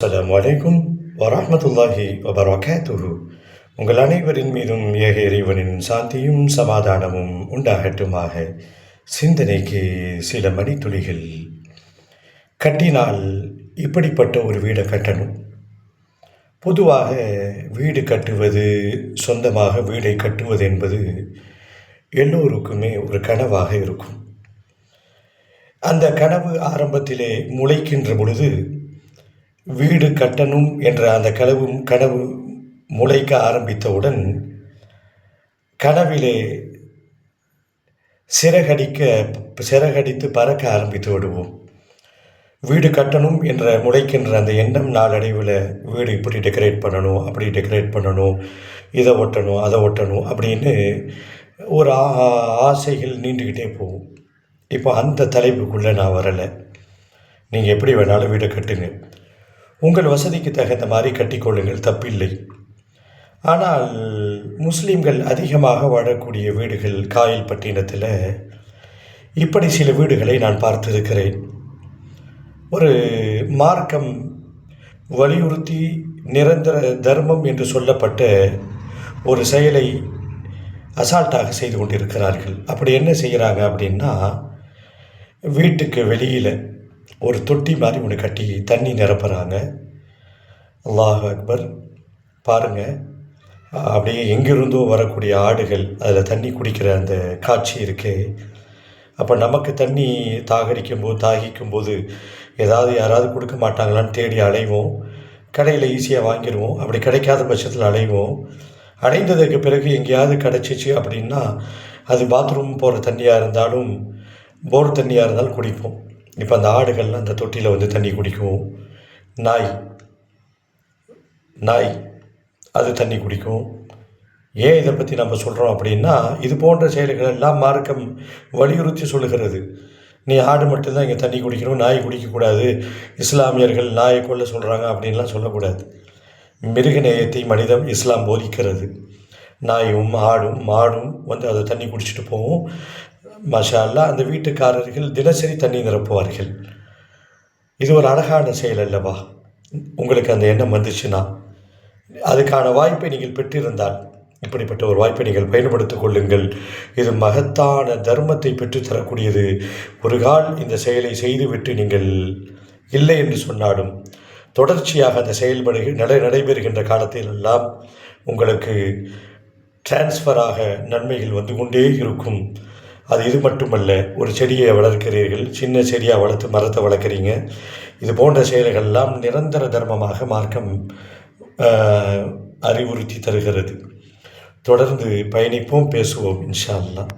அஸ்ஸலாமு வலைக்கும் வரமத்துல்லாஹி வபரகாத்துஹு உங்கள் அனைவரின் மீதும் ஏக இறைவனின் சாந்தியும் சமாதானமும் உண்டாகட்டுமாக. சிந்தனைக்கு சில மணித்துளிகள். கட்டினால் இப்படிப்பட்ட ஒரு வீடை கட்டணும். பொதுவாக வீடு கட்டுவது சொந்தமாக வீடை கட்டுவது என்பது எல்லோருக்குமே ஒரு கனவாக இருக்கும். அந்த கனவு ஆரம்பத்திலே முளைக்கின்ற பொழுது வீடு கட்டணும் என்ற அந்த கனவு கனவு முளைக்க ஆரம்பித்தவுடன் கனவிலே சிறகடிக்க சிறகடித்து பறக்க ஆரம்பித்து விடுவோம். வீடு கட்டணும் என்ற முளைக்கின்ற அந்த எண்ணம் நாளடைவில் வீடு இப்படி டெக்கரேட் பண்ணணும் அப்படி டெக்கரேட் பண்ணணும் இதை ஒட்டணும் அதை ஒட்டணும் அப்படின்னு ஒரு ஆ- ஆசைகள் நீண்டுக்கிட்டே போகும். இப்போ அந்த தலைப்புக்குள்ளே நான் வரலை. நீங்கள் எப்படி வேணாலும் வீடு கட்டுங்க. உங்கள் வசதிக்கு தகுந்த மாதிரி கட்டிக்கொள்ளுங்கள் தப்பில்லை. ஆனால் முஸ்லீம்கள் அதிகமாக வாழக்கூடிய வீடுகள் காயல் பட்டினத்தில் இப்படி சில வீடுகளை நான் பார்த்திருக்கிறேன். ஒரு மார்க்கம் வலியுறுத்தி நிரந்தர தர்மம் என்று சொல்லப்பட்ட ஒரு செயலை அசால்ட்டாக செய்து கொண்டிருக்கிறார்கள். அப்படி என்ன செய்கிறாங்க அப்படின்னா வீட்டுக்கு வெளியில் ஒரு தொட்டி மாதிரி ஒன்று கட்டி தண்ணி நிரப்புறாங்க. அல்லாஹ் அக்பர். பாருங்கள் அப்படியே எங்கிருந்தோ வரக்கூடிய ஆடுகள் அதில் தண்ணி குடிக்கிற அந்த காட்சி இருக்கே. அப்போ நமக்கு தண்ணி தாகரிக்கும் போது தாகிக்கும் போது ஏதாவது யாராவது கொடுக்க மாட்டாங்களான்னு தேடி அலைவோம். கடையில் ஈஸியாக வாங்கிடுவோம் அப்படி கிடைக்காத பட்சத்தில் அலைவோம். அடைந்ததுக்கு பிறகு எங்கேயாவது கிடச்சிச்சு அப்படின்னா அது பாத்ரூம் போகிற தண்ணியாக இருந்தாலும் போர் தண்ணியாக இருந்தாலும் குடிப்போம். இப்போ அந்த ஆடுகள்லாம் அந்த தொட்டியில் வந்து தண்ணி குடிக்கும். நாய். நாய். அது தண்ணி குடிக்கும். ஏன் இதை பற்றி நம்ம சொல்கிறோம் அப்படின்னா இது போன்ற செயல்கள் எல்லாம் மார்க்கம் வலியுறுத்தி சொல்லுகிறது. நீ ஆடு மட்டும்தான் இங்கே தண்ணி குடிக்கணும் நாய் குடிக்கக்கூடாது. இஸ்லாமியர்கள் நாயை கொள்ள சொல்கிறாங்க அப்படின்லாம் சொல்லக்கூடாது. மிருக நேயத்தை மனிதம் இஸ்லாம் போதிக்கிறது. நாயும் ஆடும் மாடும் வந்து அதை தண்ணி குடிச்சிட்டு போகும். மஷா அந்த வீட்டுக்காரர்கள் தினசரி தண்ணி நிரப்புவார்கள். இது ஒரு அழகான செயல் அல்லவா? உங்களுக்கு அந்த எண்ணம் வந்துச்சுன்னா அதுக்கான வாய்ப்பை நீங்கள் பெற்றிருந்தால் இப்படிப்பட்ட ஒரு வாய்ப்பை நீங்கள் பயன்படுத்திக் கொள்ளுங்கள். இது மகத்தான தர்மத்தை பெற்றுத்தரக்கூடியது ஒரு கால் இந்த செயலை செய்துவிட்டு நீங்கள் இல்லை என்று சொன்னாலும் தொடர்ச்சியாக அந்த செயல்படு நட நடைபெறுகின்ற காலத்தில் எல்லாம் உங்களுக்கு டிரான்ஸ்ஃபராக நன்மைகள் வந்து கொண்டே இருக்கும். அது இது மட்டுமல்ல ஒரு செடியை வளர்க்கிறீர்கள் சின்ன செடியாக வளர்த்து மரத்தை வளர்க்குறீங்க இது போன்ற செயல்கள்லாம் நிரந்தர தர்மமாக மார்க்கம் அறிவுறுத்தி தருகிறது. தொடர்ந்து பயணிப்போம் பேசுவோம் இன்ஷா அல்லாஹ்.